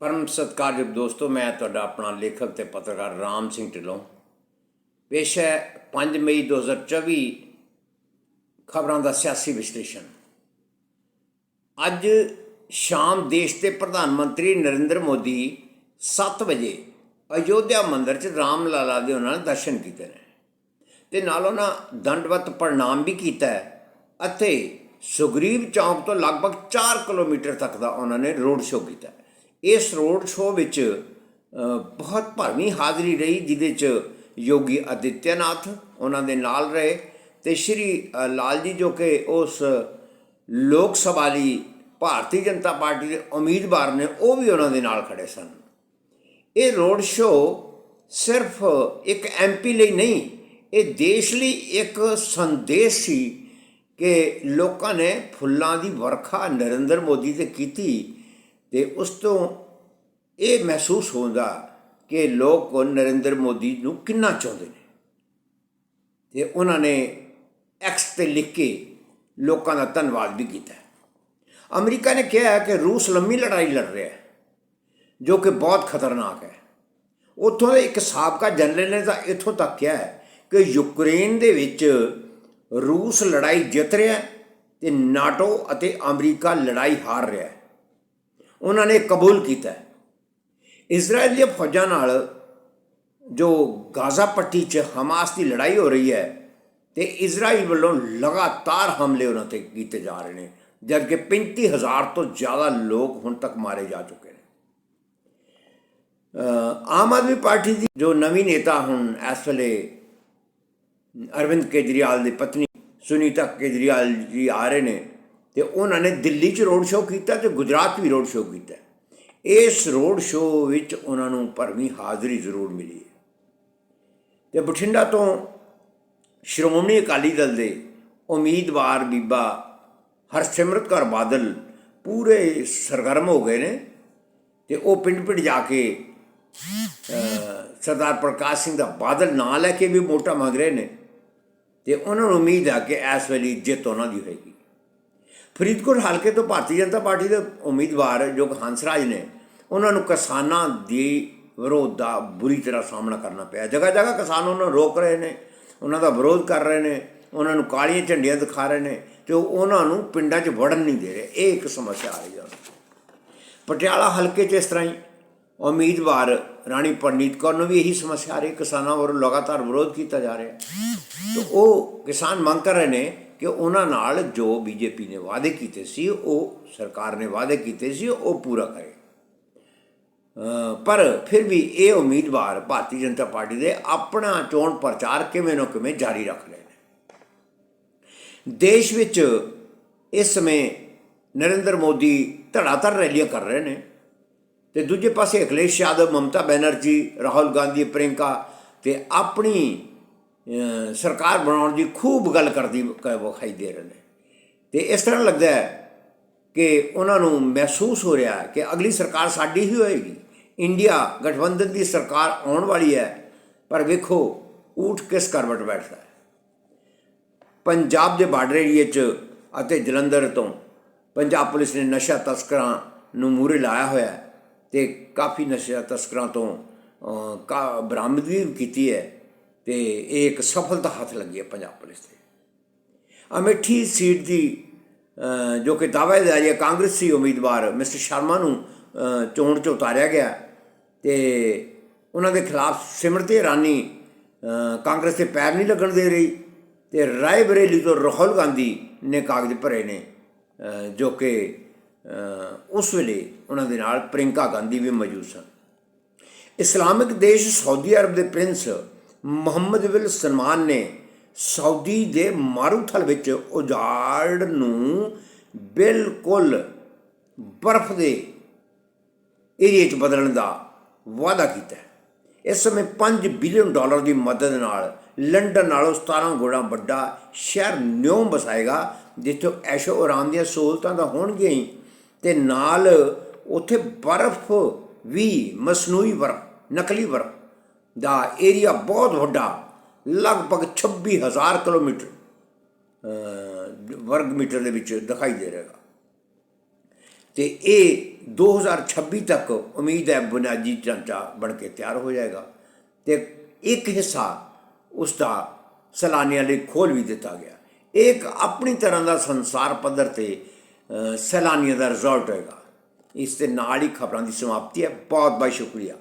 ਪਰਮ ਸਤਿਕਾਰਯੋਗ ਦੋਸਤੋ, ਮੈਂ ਤੁਹਾਡਾ ਆਪਣਾ ਲੇਖਕ ਤੇ ਪੱਤਰਕਾਰ ਰਾਮ ਸਿੰਘ ਢਿੱਲੋਂ। ਪੇਸ਼ ਹੈ 5 ਮਈ 2024 ਖਬਰਾਂ ਦਾ ਸਿਆਸੀ ਵਿਸ਼ਲੇਸ਼ਣ। ਅੱਜ ਸ਼ਾਮ ਦੇਸ਼ ਦੇ ਪ੍ਰਧਾਨ ਮੰਤਰੀ ਨਰਿੰਦਰ ਮੋਦੀ 7 ਵਜੇ ਅਯੋਧਿਆ ਮੰਦਿਰ 'ਚ ਰਾਮ ਲਾਲਾ ਦੇ ਉਹਨਾਂ ਨੇ ਦਰਸ਼ਨ ਕੀਤੇ ਨੇ। ਤੇ ਨਾਲ ਉਹਨਾਂ ਦੰਡਵਤ ਪ੍ਰਣਾਮ ਵੀ ਕੀਤਾ ਅਤੇ ਸੁਗਰੀਵ ਚੌਂਕ ਤੋਂ ਲਗਭਗ 4 ਕਿਲੋਮੀਟਰ ਤੱਕ ਦਾ ਉਹਨਾਂ ਨੇ ਰੋਡ ਸ਼ੋਅ ਕੀਤਾ ਇਸ ਰੋਡ ਸ਼ੋਅ ਵਿੱਚ ਬਹੁਤ ਭਰਵੀਂ ਹਾਜ਼ਰੀ ਰਹੀ, ਜਿਹਦੇ 'ਚ ਯੋਗੀ ਆਦਿੱਤਿਆਨਾਥ ਉਹਨਾਂ ਦੇ ਨਾਲ ਰਹੇ ਤੇ ਸ਼੍ਰੀ ਲਾਲ ਜੀ ਜੋ ਕਿ ਉਸ ਲੋਕ ਸਭਾ ਲਈ ਭਾਰਤੀ ਜਨਤਾ ਪਾਰਟੀ ਦੇ ਉਮੀਦਵਾਰ ਨੇ, ਉਹ ਵੀ ਉਹਨਾਂ ਦੇ ਨਾਲ ਖੜੇ ਸਨ। ਇਹ ਰੋਡ ਸ਼ੋਅ ਸਿਰਫ ਇੱਕ ਐਮਪੀ ਲਈ ਨਹੀਂ, ਇਹ ਦੇਸ਼ ਲਈ ਇੱਕ ਸੰਦੇਸ਼ ਸੀ ਕਿ ਲੋਕਾਂ ਨੇ ਫੁੱਲਾਂ ਦੀ ਵਰਖਾ ਨਰਿੰਦਰ ਮੋਦੀ ਤੇ ਕੀਤੀ ਤੇ ਉਸ ਤੋਂ ਇਹ ਮਹਿਸੂਸ ਹੁੰਦਾ ਕਿ ਲੋਕ ਨਰਿੰਦਰ ਮੋਦੀ ਨੂੰ ਕਿੰਨਾ ਚਾਹੁੰਦੇ ਨੇ। ਤੇ ਉਹਨਾਂ ਨੇ ਐਕਸ ਤੇ ਲਿਖ ਕੇ ਲੋਕਾਂ ਦਾ ਧੰਨਵਾਦ ਵੀ ਕੀਤਾ। ਅਮਰੀਕਾ ਨੇ ਕਿਹਾ ਕਿ ਰੂਸ ਲੰਮੀ ਲੜਾਈ ਲੜ ਰਿਹਾ ਹੈ, ਜੋ ਕਿ ਬਹੁਤ ਖਤਰਨਾਕ ਹੈ। ਉੱਥੋਂ ਦੇ ਇੱਕ ਸਾਬਕਾ ਜਨਰਲ ਨੇ ਤਾਂ ਇੱਥੋਂ ਤੱਕ ਕਿਹਾ ਹੈ ਕਿ ਯੂਕਰੇਨ ਦੇ ਵਿੱਚ ਰੂਸ ਲੜਾਈ ਜਿੱਤ ਰਿਹਾ ਹੈ ਤੇ ਨਾਟੋ ਅਤੇ ਅਮਰੀਕਾ ਲੜਾਈ ਹਾਰ ਰਿਹਾ ਹੈ। ਉਹਨਾਂ ਨੇ ਕਬੂਲ ਕੀਤਾ ਇਜ਼ਰਾਈਲ ਦੀਆਂ ਫੌਜਾਂ ਨਾਲ ਜੋ ਗਾਜ਼ਾ ਪੱਟੀ 'ਚ ਹਮਾਸ ਦੀ ਲੜਾਈ ਹੋ ਰਹੀ ਹੈ ਤੇ ਇਜ਼ਰਾਈਲ ਵੱਲੋਂ ਲਗਾਤਾਰ ਹਮਲੇ ਉਹਨਾਂ ਤੇ ਕੀਤੇ ਜਾ ਰਹੇ ਨੇ ਜਦਕਿ 35000 ਤੋਂ ਜ਼ਿਆਦਾ ਲੋਕ ਹੁਣ ਤੱਕ ਮਾਰੇ ਜਾ ਚੁੱਕੇ ਨੇ। ਆਮ ਆਦਮੀ ਪਾਰਟੀ ਦੀ ਜੋ ਨਵੀਂ ਨੇਤਾ ਹੁਣ ਇਸ ਵੇਲੇ ਅਰਵਿੰਦ ਕੇਜਰੀਵਾਲ ਦੀ ਪਤਨੀ ਸੁਨੀਤਾ ਕੇਜਰੀਵਾਲ ਜੀ ਆ ਰਹੇ ਨੇ ਤੇ ਉਹਨਾਂ ਨੇ ਦਿੱਲੀ 'ਚ ਰੋਡ ਸ਼ੋਅ ਕੀਤਾ ਤੇ ਗੁਜਰਾਤ 'ਚ ਵੀ ਰੋਡ ਸ਼ੋਅ ਕੀਤਾ। ਇਸ ਰੋਡ ਸ਼ੋਅ ਵਿੱਚ ਉਹਨਾਂ ਨੂੰ ਭਰਵੀਂ ਹਾਜ਼ਰੀ ਜ਼ਰੂਰ ਮਿਲੀ ਹੈ। ਤੇ ਬਠਿੰਡਾ ਤੋਂ ਸ਼੍ਰੋਮਣੀ ਅਕਾਲੀ ਦਲ ਦੇ ਉਮੀਦਵਾਰ ਬੀਬਾ ਹਰਸਿਮਰਤ ਕੌਰ ਬਾਦਲ ਪੂਰੇ ਸਰਗਰਮ ਹੋ ਗਏ ਨੇ ਤੇ ਉਹ ਪਿੰਡ ਪਿੰਡ ਜਾ ਕੇ ਸਰਦਾਰ ਪ੍ਰਕਾਸ਼ ਸਿੰਘ ਦਾ ਬਾਦਲ ਨਾਂ ਲੈ ਕੇ ਵੀ ਵੋਟਾਂ ਮੰਗ ਰਹੇ ਨੇ ਤੇ ਉਹਨਾਂ ਨੂੰ ਉਮੀਦ ਹੈ ਕਿ ਇਸ ਵੇਲੇ ਜਿੱਤ ਉਹਨਾਂ ਦੀ ਹੋਏਗੀ। ਫਰੀਦਕੋਟ ਹਲਕੇ ਤੋਂ ਭਾਰਤੀ ਜਨਤਾ ਪਾਰਟੀ ਦੇ ਉਮੀਦਵਾਰ ਜੋ ਕਿ ਹੰਸਰਾਜ ਨੇ, ਉਹਨਾਂ ਨੂੰ ਕਿਸਾਨਾਂ ਦੀ ਵਿਰੋਧ ਦਾ ਬੁਰੀ ਤਰ੍ਹਾਂ ਸਾਹਮਣਾ ਕਰਨਾ ਪਿਆ। ਜਗ੍ਹਾ ਜਗ੍ਹਾ ਕਿਸਾਨ ਉਹਨਾਂ ਨੂੰ ਰੋਕ ਰਹੇ ਨੇ, ਉਹਨਾਂ ਦਾ ਵਿਰੋਧ ਕਰ ਰਹੇ ਨੇ, ਉਹਨਾਂ ਨੂੰ ਕਾਲੀਆਂ ਝੰਡੀਆਂ ਦਿਖਾ ਰਹੇ ਨੇ ਤੇ ਉਹਨਾਂ ਨੂੰ ਪਿੰਡਾਂ 'ਚ ਵੜਨ ਨਹੀਂ ਦੇ ਰਹੇ। ਇਹ ਇੱਕ ਸਮੱਸਿਆ ਆ ਰਹੀ ਹੈ ਪਟਿਆਲਾ ਹਲਕੇ 'ਚ ਇਸ ਤਰ੍ਹਾਂ ਹੀ ਉਮੀਦਵਾਰ ਰਾਣੀ ਪਰਨੀਤ ਕੌਰ ਨੂੰ ਵੀ ਇਹੀ ਸਮੱਸਿਆ ਆ ਰਹੀ, ਕਿਸਾਨਾਂ ਵੱਲੋਂ ਲਗਾਤਾਰ ਵਿਰੋਧ ਕੀਤਾ ਜਾ ਰਿਹਾ। ਤੇ ਉਹ ਕਿਸਾਨ ਮੰਗ ਕਰ ਰਹੇ ਨੇ ਕਿ ਉਹਨਾਂ ਨਾਲ ਜੋ ਬੀਜੇਪੀ ਨੇ ਵਾਅਦੇ ਕੀਤੇ ਸੀ, ਉਹ ਸਰਕਾਰ ਨੇ ਵਾਅਦੇ ਕੀਤੇ ਸੀ, ਉਹ ਪੂਰਾ ਕਰੇ। ਪਰ ਫਿਰ ਵੀ ਇਹ ਉਮੀਦਵਾਰ ਭਾਰਤੀ ਜਨਤਾ ਪਾਰਟੀ ਦੇ ਆਪਣਾ ਚੋਣ ਪ੍ਰਚਾਰ ਕਿਵੇਂ ਨਾ ਕਿਵੇਂ ਜਾਰੀ ਰੱਖ ਰਹੇ ਨੇ। ਦੇਸ਼ ਵਿੱਚ ਇਸ ਸਮੇਂ ਨਰਿੰਦਰ ਮੋਦੀ ਧੜਾਧੜ ਰੈਲੀਆਂ ਕਰ ਰਹੇ ਨੇ ਤੇ ਦੂਜੇ ਪਾਸੇ ਅਖਿਲੇਸ਼ ਯਾਦਵ, ਮਮਤਾ ਬੈਨਰਜੀ, ਰਾਹੁਲ ਗਾਂਧੀ ਪ੍ਰਿੰਕਾ ਤੇ ਆਪਣੀ ਸਰਕਾਰ ਬਣਾਉਣ ਦੀ ਖੂਬ ਗੱਲ ਕਰਦੀ ਕ- ਵਿਖਾਈ ਦੇ ਰਹੇ ਨੇ। ਤੇ ਇਸ ਤਰ੍ਹਾਂ ਲੱਗਦਾ ਹੈ ਕਿ ਉਹਨਾਂ ਨੂੰ ਮਹਿਸੂਸ ਹੋ ਰਿਹਾ ਹੈ ਕਿ ਅਗਲੀ ਸਰਕਾਰ ਸਾਡੀ ਹੀ ਹੋਏਗੀ। ਇੰਡੀਆ ਗਠਬੰਧਨ ਦੀ ਸਰਕਾਰ ਆਉਣ ਵਾਲੀ ਹੈ, ਪਰ ਵੇਖੋ ਊਠ ਕਿਸ ਕਰਵਟ ਬੈਠਦਾ ਹੈ। ਪੰਜਾਬ ਦੇ ਬਾਰਡਰ ਏਰੀਏ 'ਚ ਅਤੇ ਜਲੰਧਰ ਤੋਂ ਪੰਜਾਬ ਪੁਲਿਸ ਨੇ ਨਸ਼ਾ ਤਸਕਰਾਂ ਨੂੰ ਮੂਹਰੇ ਲਾਇਆ ਹੋਇਆ ਹੈ ਤੇ ਕਾਫੀ ਨਸ਼ਾ ਤਸਕਰਾਂ ਤੋਂ ਕਾ, ਬਰਾਮਦਗੀ ਵੀ ਕੀਤੀ ਹੈ। ਤੇ ਇਹ ਇੱਕ ਸਫਲਤਾ ਹੱਥ ਲੱਗੀ ਹੈ ਪੰਜਾਬ ਪੁਲਿਸ ਤੇ। ਅਮੇਠੀ ਸੀਟ ਦੀ ਜੋ ਕਿ ਦਾਅਵੇਦਾਰ ਹੈ, ਕਾਂਗਰਸੀ ਉਮੀਦਵਾਰ ਮਿਸਟਰ ਸ਼ਰਮਾ ਨੂੰ ਚੋਣ 'ਚ ਉਤਾਰਿਆ ਗਿਆ ਤੇ ਉਹਨਾਂ ਦੇ ਖਿਲਾਫ ਸਿਮਰਤੀ ਇਰਾਨੀ ਕਾਂਗਰਸ ਦੇ ਪੈਰ ਨਹੀਂ ਲੱਗਣ ਦੇ ਰਹੀ ਤੇ ਰਾਏ ਬਰੇਲੀ ਤੋਂ ਰਾਹੁਲ ਗਾਂਧੀ ਨੇ ਕਾਗਜ਼ ਭਰੇ ਨੇ ਜੋ ਕਿ ਉਸ ਵੇਲੇ ਉਹਨਾਂ ਦੇ ਨਾਲ ਪ੍ਰਿੰਕਾ ਗਾਂਧੀ ਵੀ ਮੌਜੂਦ ਸਨ। ਇਸਲਾਮਿਕ ਦੇਸ਼ ਸਾਊਦੀ ਅਰਬ ਦੇ ਪ੍ਰਿੰਸ ਮੁਹੰਮਦ ਬਿਨ ਸਲਮਾਨ ਨੇ ਸਾਊਦੀ ਦੇ ਮਾਰੂਥਲ ਵਿੱਚ ਉਜਾੜ ਨੂੰ ਬਿਲਕੁਲ ਬਰਫ਼ ਦੇ ਏਰੀਏ 'ਚ ਬਦਲਣ ਦਾ ਵਾਅਦਾ ਕੀਤਾ ਇਸ ਸਮੇਂ 5 ਬਿਲੀਅਨ ਡਾਲਰ ਦੀ ਮਦਦ ਨਾਲ ਲੰਡਨ ਨਾਲੋਂ 17 ਗੁਣਾ ਵੱਡਾ ਸ਼ਹਿਰ ਨਿਊ ਵਸਾਏਗਾ, ਜਿੱਥੇ ਐਸ਼ੋ ਆਰਾਮ ਦੀਆਂ ਸਹੂਲਤਾਂ ਤਾਂ ਹੋਣਗੀਆਂ ਹੀ, ਤੇ ਨਾਲ ਉੱਥੇ ਬਰਫ਼ ਵੀ ਮਸਨੂਈ ਬਰਫ਼, ਨਕਲੀ ਬਰਫ਼ ਦਾ ਏਰੀਆ ਬਹੁਤ ਵੱਡਾ ਲਗਭਗ 26000 ਕਿਲੋਮੀਟਰ ਅਹ, ਵਰਗ ਮੀਟਰ ਦੇ ਵਿੱਚ ਦਿਖਾਈ ਦੇ ਰਿਹਾ। ਤੇ ਇਹ 2026 ਤੱਕ ਉਮੀਦ ਹੈ ਬੁਨਿਆਦੀ ਢਾਂਚਾ ਬਣ ਕੇ ਤਿਆਰ ਹੋ ਜਾਏਗਾ ਤੇ ਇੱਕ ਹਿੱਸਾ ਉਸ ਦਾ ਸੈਲਾਨੀਆਂ ਲਈ ਖੋਲ ਵੀ ਦਿੱਤਾ ਗਿਆ। ਇਹ ਇੱਕ ਆਪਣੀ ਤਰ੍ਹਾਂ ਦਾ ਸੰਸਾਰ ਪੱਧਰ ਤੇ ਅ, ਸੈਲਾਨੀਆਂ ਦਾ ਰਿਜ਼ੋਰਟ ਹੋਏਗਾ। ਇਸ ਦੇ ਨਾਲ ਹੀ ਖਬਰਾਂ ਦੀ ਸਮਾਪਤੀ ਹੈ। ਬਹੁਤ ਬਹੁਤ ਸ਼ੁਕਰੀਆ।